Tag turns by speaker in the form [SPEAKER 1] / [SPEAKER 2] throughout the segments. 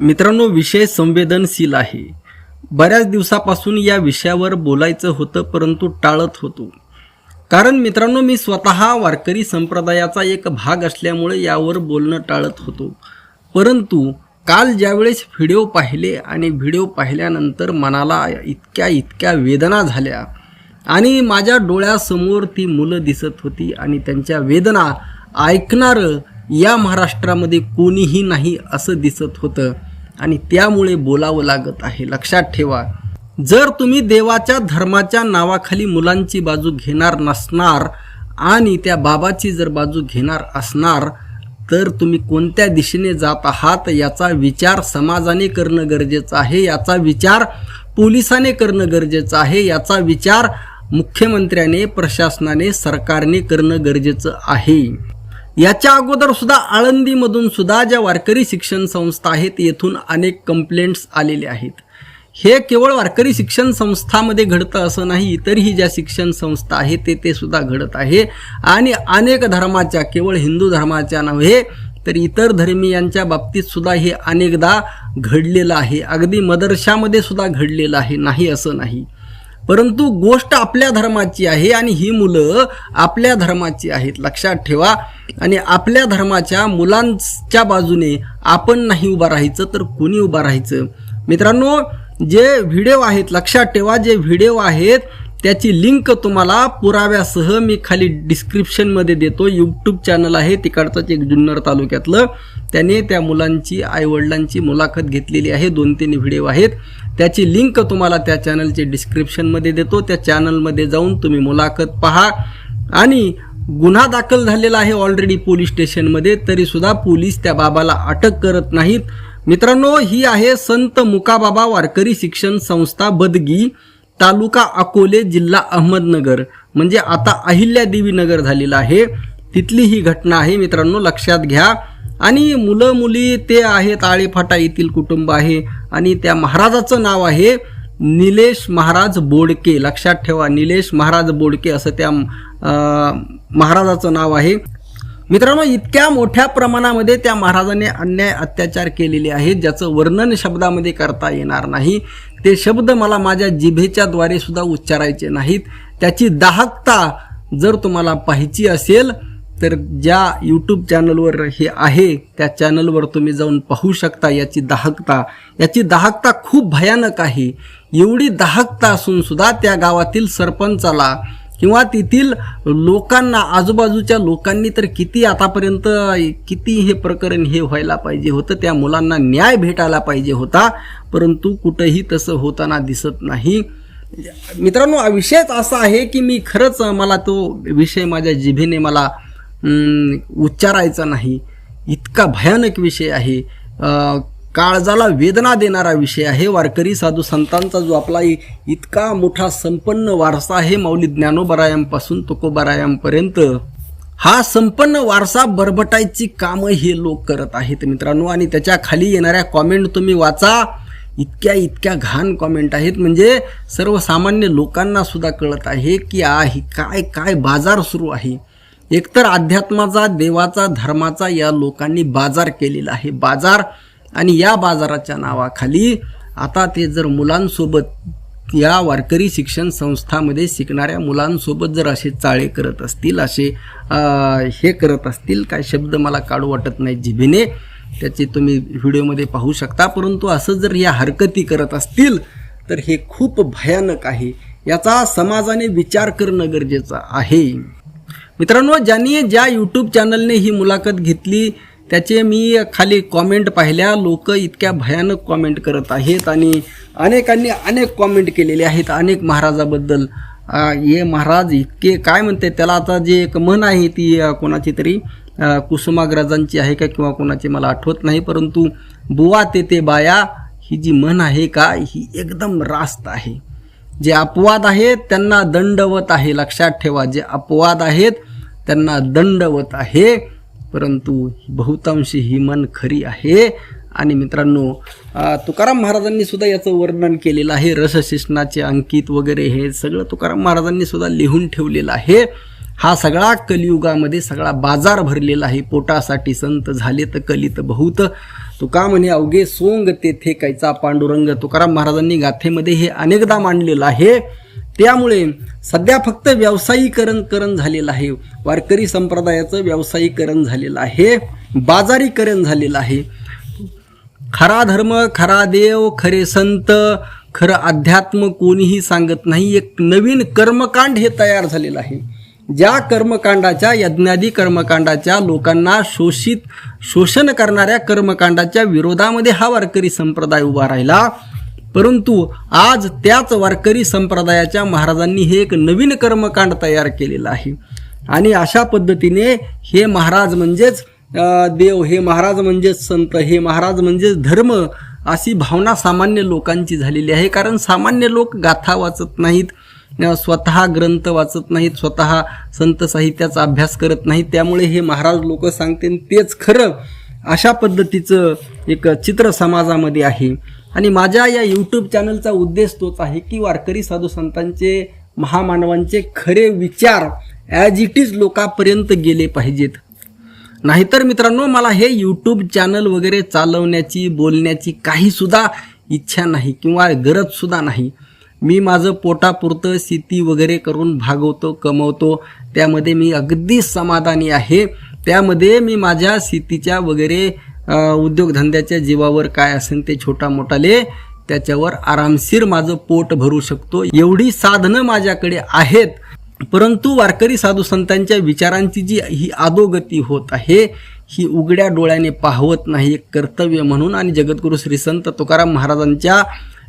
[SPEAKER 1] मित्रांनो विषय संवेदनशील आहे. बऱ्याच दिवसापासून या विषयावर बोलायचं होतं परंतु टाळत होतो. कारण मित्रांनो मी स्वतः वारकरी संप्रदायाचा एक भाग असल्यामुळे यावर बोलणं टाळत होतो. परंतु काल ज्यावेळेस व्हिडिओ पाहिले आणि व्हिडिओ पाहिल्यानंतर मनाला इतक्या इतक्या वेदना झाल्या. आणि माझ्या डोळ्यासमोर ती मुलं दिसत होती आणि त्यांच्या वेदना ऐकणारं या महाराष्ट्रामध्ये कोणीही नाही असं दिसत होतं. आणि त्यामुळे बोलावं लागत आहे. लक्षात ठेवा जर तुम्ही देवाच्या धर्माच्या नावाखाली मुलांची बाजू घेणार नसणार आणि त्या बाबाची जर बाजू घेणार असणार तर तुम्ही कोणत्या दिशेने जात आहात याचा विचार समाजाने करणं गरजेचं आहे याचा विचार पोलिसाने करणं गरजेचं आहे याचा विचार मुख्यमंत्र्याने प्रशासनाने सरकारने करणं गरजेचं आहे. याच्या अगोदर सुद्धा आळंदीमधून सुद्धा ज्या वारकरी शिक्षण संस्था आहेत येथून अनेक कंप्लेंट्स आलेले आहेत. हे केवळ वारकरी शिक्षण संस्थामध्ये घडतं असं नाही इतरही ज्या शिक्षण संस्था आहेत ते ते सुद्धा घडत आहे. आणि अनेक धर्माच्या केवळ हिंदू धर्माच्या नव्हे तर इतर धर्मीयांच्या बाबतीत सुद्धा हे अनेकदा घडलेलं आहे. अगदी मदरशामध्ये सुद्धा घडलेलं आहे नाही असं नाही. परंतु गोष्ट आपल्या धर्माची आहे आणि ही मुलं आपल्या धर्माची आहेत. लक्षात ठेवा. आणि आपल्या धर्माच्या मुलांच्या बाजूने आपण नाही उभं राहायचं तर कोणी उभं राहायचं? मित्रांनो जे व्हिडिओ आहेत लक्षात ठेवा जे व्हिडिओ आहेत त्याची लिंक तुम्हाला पुराव्यासह मी खाली डिस्क्रिप्शनमध्ये देतो. यूट्यूब चॅनल आहे तिकडचंच एक जुन्नर तालुक्यातलं. त्याने त्या मुलांची आईवडिलांची मुलाखत घेतलेली आहे. दोन तीन व्हिडिओ आहेत. त्याची लिंक तुम्हाला त्या चॅनलचे डिस्क्रिप्शनमध्ये देतो. त्या चॅनलमध्ये जाऊन तुम्ही मुलाखत पहा. आणि गुन्हा दाखल झालेला आहे ऑलरेडी पोलीस स्टेशनमध्ये तरीसुद्धा पोलीस त्या बाबाला अटक करत नाहीत. मित्रांनो ही आहे संत मुकाबाबा वारकरी शिक्षण संस्था बदगी तालुका अकोले जिल्हा अहमदनगर. म्हणजे आता अहिल्यादेवी नगर झालेलं आहे. तिथली ही घटना आहे मित्रांनो लक्षात घ्या. आणि मुलं मुली ते आहेत आळेफाटा येथील कुटुंब आहे. आणि त्या महाराजाचं नाव आहे निलेश महाराज बोडके. लक्षात ठेवा निलेश महाराज बोडके असं त्या महाराजाचं नाव आहे. मित्रांनो इतक्या मोठ्या प्रमाणामध्ये त्या महाराजाने अन्याय अत्याचार केलेले आहेत ज्याचं वर्णन शब्दामध्ये करता येणार नाही. ते शब्द मला माझ्या जिभेच्या द्वारे सुद्धा उच्चारायचे नाहीत. त्याची दाहकता जर तुम्हाला पाहायची असेल तर ज्या यूट्यूब चॅनलवर हे आहे त्या चॅनलवर तुम्ही जाऊन पाहू शकता याची दाहकता. याची दाहकता खूप भयानक आहे. एवढी दाहकता असून सुद्धा त्या गावातील सरपंचाला किंवा तेथील लोकांना आजूबाजूच्या लोकांनी तर किती आतापर्यंत किती हे प्रकरण हे व्हायला पाहिजे होतं त्या मुलांना न्याय भेटायला पाहिजे होता परंतु कुठंही तसं होताना दिसत नाही. मित्रांनो हा विषयच असा आहे की मी खरंच मला तो विषय माझ्या जिभेने मला उच्चारायचा नाही. इतका भयानक विषय आहे. काळजाला वेदना देणारा विषय आहे. वारकरी साधू संतांचा जो आपला इतका मोठा संपन्न वारसा आहे माऊली ज्ञानोबरायांपासून तुकोबरायांपर्यंत हा संपन्न वारसा बरबटायची कामं हे लोक करत आहेत मित्रांनो. आणि त्याच्याखाली येणाऱ्या कॉमेंट तुम्ही वाचा. इतक्या इतक्या घाण कॉमेंट आहेत. म्हणजे सर्वसामान्य लोकांना सुद्धा कळत आहे की आ ही काय काय बाजार सुरू आहे. एकतर अध्यात्माचा देवाचा धर्माचा या लोकांनी बाजार केलेला आहे. बाजार आणि या बाजाराच्या नावाखाली आता ते जर मुलांसोबत या वारकरी शिक्षण संस्थामध्ये शिकणाऱ्या मुलांसोबत जर असे चाळे करत असतील असे हे करत असतील काय शब्द मला काढू वाटत नाही जिभेने. त्याचे तुम्ही व्हिडिओमध्ये पाहू शकता. परंतु असं जर या हरकती करत असतील तर हे खूप भयानक आहे. याचा समाजाने विचार करणं गरजेचं आहे. मित्रांनो ज्यांनी ज्या यूट्यूब चॅनलने ही मुलाखत घेतली त्याचे मी खाली कॉमेंट पाहिल्या. लोक इतक्या भयानक कॉमेंट करत आहेत आणि अनेकांनी अनेक कॉमेंट केलेले आहेत अनेक महाराजाबद्दल. हे महाराज इतके काय म्हणते त्याला आता जे एक म्हण आहे ती कोणाची तरी कुसुमाग्रजांची आहे का किंवा कोणाची मला आठवत नाही परंतु बुवा ते ते बाया ही जी म्हण आहे का ही एकदम रास्त आहे. जे अपवाद आहेत त्यांना दंडवत आहे. लक्षात ठेवा जे अपवाद आहेत त्यांना दंडवत आहे. परंतु बहुतांशी ही मन खरी आहे. आणि मित्रांनो तुकाराम महाराजांनी सुद्धा याचं वर्णन केलेलं आहे. रसशिष्णाचे अंकित वगैरे हे सगळं तुकाराम महाराजांनी सुद्धा लिहून ठेवलेलं आहे. हा सगळा कलियुगामध्ये सगळा बाजार भरलेला आहे. पोटासाठी संत झाले तर कलित बहुत. तुका म्हणे अवघे सोंग तेथे कैचा पांडुरंग. तुकाराम महाराजांनी गाथेमध्ये हे अनेकदा मांडलेलं आहे. त्यामुळे सध्या फक्त व्यावसायीकरण करण झालेलं आहे. वारकरी संप्रदायाचं व्यावसायीकरण झालेलं आहे. बाजारीकरण झालेलं आहे. खरा धर्म खरा देव खरे संत खरं अध्यात्म कोणीही सांगत नाही. एक नवीन कर्मकांड हे तयार झालेलं आहे. ज्या कर्मकांडाच्या यज्ञादी कर्मकांडाच्या लोकांना शोषित शोषण करणाऱ्या कर्मकांडाच्या विरोधामध्ये हा वारकरी संप्रदाय उभा राहिला. परंतु आज त्याच वारकरी संप्रदायाच्या महाराजांनी हे एक नवीन कर्मकांड तयार केलेलं आहे. आणि अशा पद्धतीने हे महाराज म्हणजेच देव हे महाराज म्हणजेच संत हे महाराज म्हणजेच धर्म अशी भावना सामान्य लोकांची झालेली आहे. कारण सामान्य लोक गाथा वाचत नाहीत स्वतः ग्रंथ वाचत नाहीत स्वतः संत साहित्याचा अभ्यास करत नाहीत. त्यामुळे हे महाराज लोक सांगते तेच खरं अशा पद्धतीचं एक चित्र समाजामध्ये आहे. आणि माझ्या या यूट्यूब चॅनलचा उद्देश तोच आहे की वारकरी साधू संतांचे महामानवांचे खरे विचार ॲज इट इज लोकांपर्यंत गेले पाहिजेत. नाहीतर मित्रांनो मला हे यूट्यूब चॅनल वगैरे चालवण्याची बोलण्याची काहीसुद्धा इच्छा नाही किंवा गरजसुद्धा नाही. मी माझं पोटापुरतं शेती वगैरे करून भागवतो कमवतो त्यामध्ये मी अगदी समाधानी आहे. त्यामध्ये मी माझ्या शेतीच्या वगैरे उद्योगधंद्याच्या जीवावर काय असेल ते छोटा मोठाले त्याच्यावर आरामशीर माझं पोट भरू शकतो. एवढी साधनं माझ्याकडे आहेत. परंतु वारकरी साधू संतांच्या विचारांची जी ही अधोगती होत आहे ही उघड्या डोळ्याने पाहवत नाही एक कर्तव्य म्हणून. आणि जगद्गुरू श्री संत तुकाराम महाराजांच्या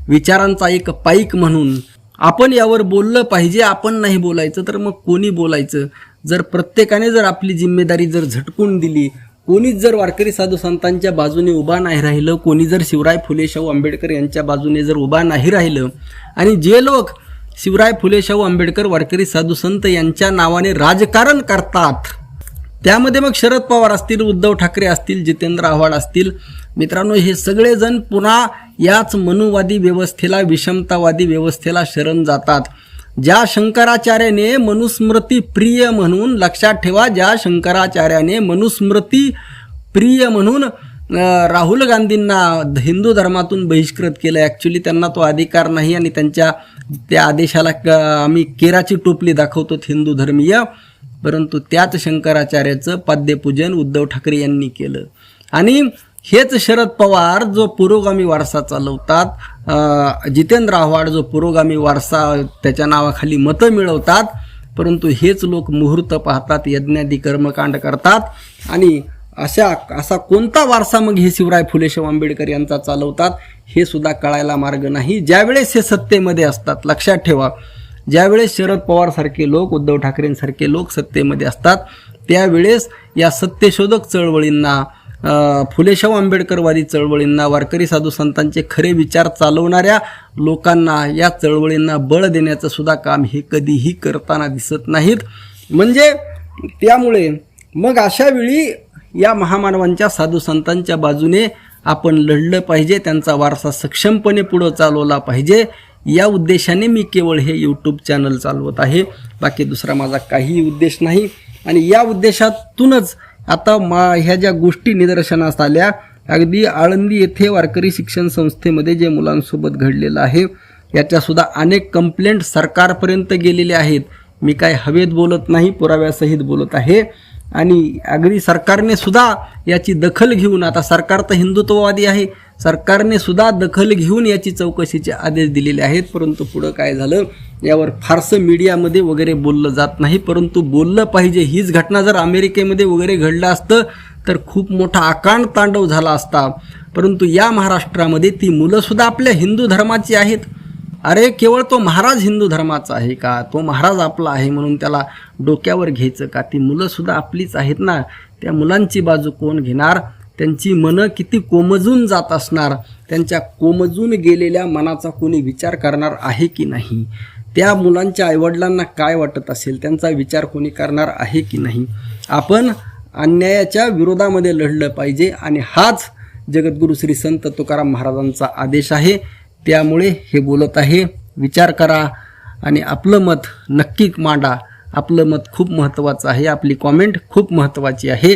[SPEAKER 1] विचारांचा एक पाईक म्हणून आपण यावर बोललं पाहिजे. आपण नाही बोलायचं तर मग कोणी बोलायचं? जर प्रत्येकाने जर आपली जिम्मेदारी जर झटकून दिली कोणीच जर वारकरी साधू संतांच्या बाजूने उभा नाही राहिलं कोणी जर शिवराय फुले शाहू आंबेडकर यांच्या बाजूने जर उभा नाही राहिलं आणि जे लोक शिवराय फुले शाहू आंबेडकर वारकरी साधू संत यांच्या नावाने राजकारण करतात त्यामध्ये मग शरद पवार असतील उद्धव ठाकरे असतील जितेंद्र आव्हाड असतील मित्रांनो हे सगळेजण पुन्हा याच मनुवादी व्यवस्थेला विषमतावादी व्यवस्थेला शरण जातात. ज्या शंकराचार्याने मनुस्मृती प्रिय म्हणून लक्षात ठेवा ज्या शंकराचार्याने मनुस्मृती प्रिय म्हणून राहुल गांधींना हिंदू धर्मातून बहिष्कृत केलं. ॲक्च्युली त्यांना तो अधिकार नाही आणि त्यांच्या त्या आदेशाला क- आम्ही केराची टोपली दाखवतो हिंदू धर्मीय. परंतु त्याच शंकराचार्याचं पाद्यपूजन उद्धव ठाकरे यांनी केलं. आणि हेच शरद पवार जो पुरोगामी वारसा चालवतात जितेंद्र आव्हाड जो पुरोगामी वारसा त्याच्या नावाखाली मतं मिळवतात परंतु हेच लोक मुहूर्त पाहतात यज्ञादी कर्मकांड करतात आणि अशा असा कोणता वारसा मग हे शिवराय फुले आंबेडकर यांचा चालवतात हे सुद्धा कळायला मार्ग नाही. ज्यावेळेस हे सत्तेमध्ये असतात लक्षात ठेवा ज्यावेळेस शरद पवारसारखे लोक उद्धव ठाकरेंसारखे लोक सत्तेमध्ये असतात त्यावेळेस या सत्यशोधक चळवळींना फुलेशाहू आंबेडकरवादी चळवळींना वारकरी साधू संतांचे खरे विचार चालवणाऱ्या लोकांना या चळवळींना बळ देण्याचं सुद्धा काम हे कधीही करताना दिसत नाहीत. म्हणजे त्यामुळे मग अशा वेळी या महामानवांच्या साधू संतांच्या बाजूने आपण लढलं पाहिजे त्यांचा वारसा सक्षमपणे पुढं चालवला पाहिजे. या उद्देशाने मी केवळ हे यूट्यूब चॅनल चालवत आहे. बाकी दुसरा माझा काहीही उद्देश नाही. आणि या उद्देशातूनच आता मा ह्या ज्या गोष्टी निदर्शनास आल्या अगदी आळंदी येथे वारकरी शिक्षण संस्थेमध्ये जे मुलांसोबत घडलेलं आहे याच्यासुद्धा अनेक कंप्लेंट सरकारपर्यंत गेलेले आहेत. मी काय हवेत बोलत नाही पुराव्यासहित बोलत आहे. आणि अगदी सरकारने सुद्धा याची दखल घेऊन आता सरकार तर हिंदुत्ववादी आहे सरकारने सुद्धा दखल घेऊन याची चौकशीचे आदेश दिलेले आहेत. परंतु पुढं काय झालं? यावर फारसं मीडियामध्ये वगैरे बोललं जात नाही. परंतु बोललं पाहिजे हीच घटना जर अमेरिकेमध्ये वगैरे घडलं असतं तर खूप मोठा आकांड तांडव झाला असता. परंतु या महाराष्ट्रामध्ये ती मुलंसुद्धा आपल्या हिंदू धर्माची आहेत. अरे केवळ तो महाराज हिंदू धर्माचा आहे का? तो महाराज आपला आहे म्हणून त्याला डोक्यावर घ्यायचं का? ती मुलंसुद्धा आपलीच आहेत ना? त्या मुलांची बाजू कोण घेणार? त्यांची मनं किती कोमजून जात असणार त्यांच्या कोमजून गेलेल्या मनाचा कोणी विचार करणार आहे की नाही? त्या मुलांच्या आईवडिलांना काय वाटत असेल? त्यांचा विचार कोणी करणार आहे की नाही? आपण अन्यायाच्या विरोधामध्ये लढलं पाहिजे आणि हाच जगद्गुरू श्री संत तुकाराम महाराजांचा आदेश आहे. त्यामुळे हे बोलत आहे. विचार करा आणि आपलं मत नक्की मांडा. आपलं मत खूप महत्त्वाचं आहे. आपली कॉमेंट खूप महत्त्वाची आहे.